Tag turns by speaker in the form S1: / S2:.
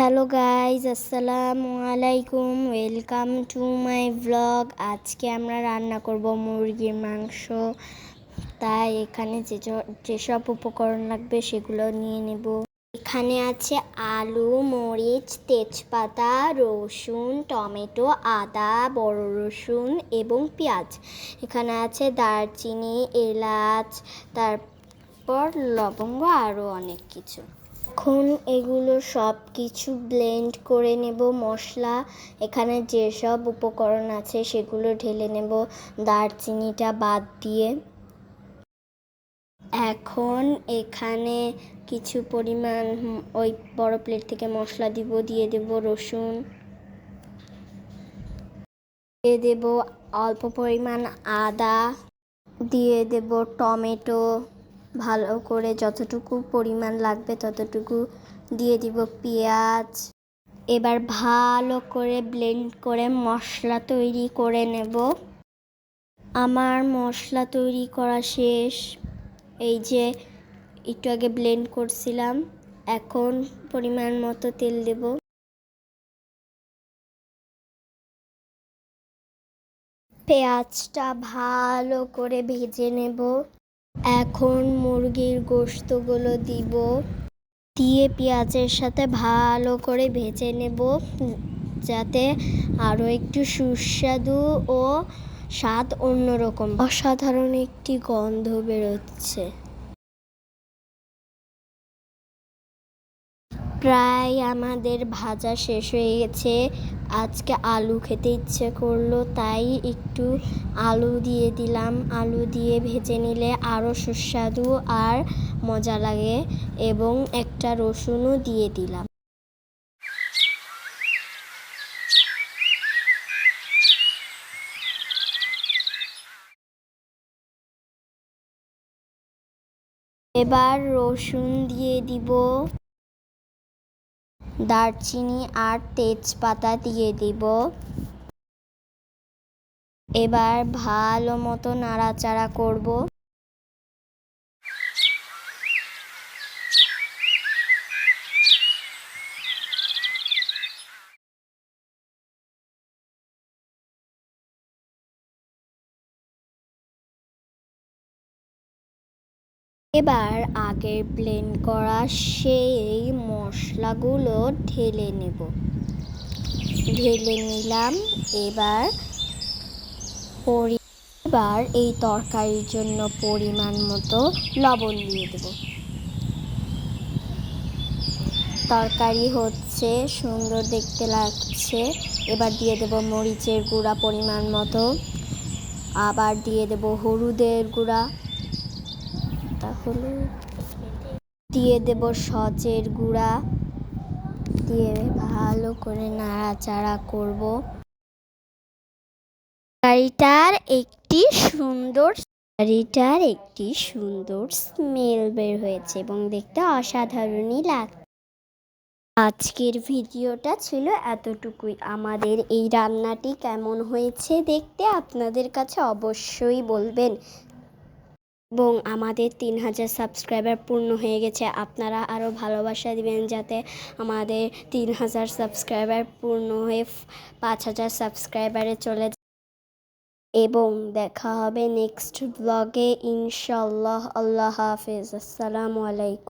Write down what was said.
S1: Hello guys আসসালামু আলাইকুম। Welcome to my blog আজকে আমরা রান্না করব মুরগির মাংস। তাই এখানে যে যেসব উপকরণ লাগবে সেগুলো নিয়ে নেব। এখানে আছে আলু, মরিচ, তেজপাতা, রসুন, টমেটো, আদা, বড় রসুন এবং পেঁয়াজ। এখানে আছে দারচিনি, এলাচ, তারপর লবঙ্গ আরও অনেক কিছু। এখন এগুলো সব কিছু ব্লেন্ড করে নেব মশলা। এখানে যেসব উপকরণ আছে সেগুলো ঢেলে নেব দারচিনিটা বাদ দিয়ে। এখন এখানে কিছু পরিমাণ ওই বড় প্লেট থেকে মশলা দিব, দিয়ে দেব রসুন। দিয়ে দেব অল্প পরিমাণ আদা। দিয়ে দেব টমেটো। ভালো করে যতটুকু পরিমাণ লাগবে ততটুকু দিয়ে দিব পেঁয়াজ। এবার ভালো করে ব্লেন্ড করে মশলা তৈরি করে নেব। আমার মশলা তৈরি করা শেষ। এই যে একটু আগে ব্লেন্ড করছিলাম, এখন পরিমাণ মতো তেল দেব। পেঁয়াজটা ভালো করে ভেজে নেব। এখন মুরগির গোস্তগুলো দিব। দিয়ে পেঁয়াজের সাথে ভালো করে ভেজে নেব, যাতে আরও একটু সুস্বাদু ও স্বাদ অন্যরকম। অসাধারণ একটি গন্ধ বেরোচ্ছে। প্রায় আমাদের ভাজা শেষ হয়ে গেছে। আজকে আলু খেতে ইচ্ছে করল, তাই একটু আলু দিয়ে দিলাম। আলু দিয়ে ভেজে নিলে আরও সুস্বাদু আর মজা লাগে এবং একটা রসুনও দিয়ে দিলাম। এবার রসুন দিয়ে দিব। দারচিনি আর তেজপাতা দিয়ে দিব। এবার ভালো মতো নাড়াচাড়া করব। এবার আগের ব্লেন্ড করা সেই মশলাগুলো ঢেলে নেব। ঢেলে নিলাম, এবার এবার এই তরকারির জন্য পরিমাণ মতো লবণ দিয়ে দেব। তরকারি হচ্ছে সুন্দর দেখতে লাগছে। এবার দিয়ে দেব মরিচের গুঁড়া পরিমাণ মতো। আবার দিয়ে দেব হলুদের গুঁড়া। তাহলে দিয়ে দেব সচের গুঁড়া। দিয়ে ভালো করে নাড়াচাড়া করব। তরকারিটার একটি সুন্দর তরকারিটার একটি সুন্দর স্মেল বের হয়েছে এবং দেখতে অসাধারণই লাগ আজকের ভিডিওটা ছিল এতটুকুই। আমাদের এই রান্নাটি কেমন হয়েছে দেখতে আপনাদের কাছে অবশ্যই বলবেন। এবং আমাদের তিন হাজার সাবস্ক্রাইবার পূর্ণ হয়ে গেছে। আপনারা আরও ভালোবাসা দিবেন যাতে আমাদের তিন হাজার সাবস্ক্রাইবার পূর্ণ হয়ে পাঁচ হাজার সাবস্ক্রাইবারে চলে এবং দেখা হবে নেক্সট ব্লগে ইনশাল্লাহ আল্লাহ হাফিজ। আসসালামু আলাইকুম।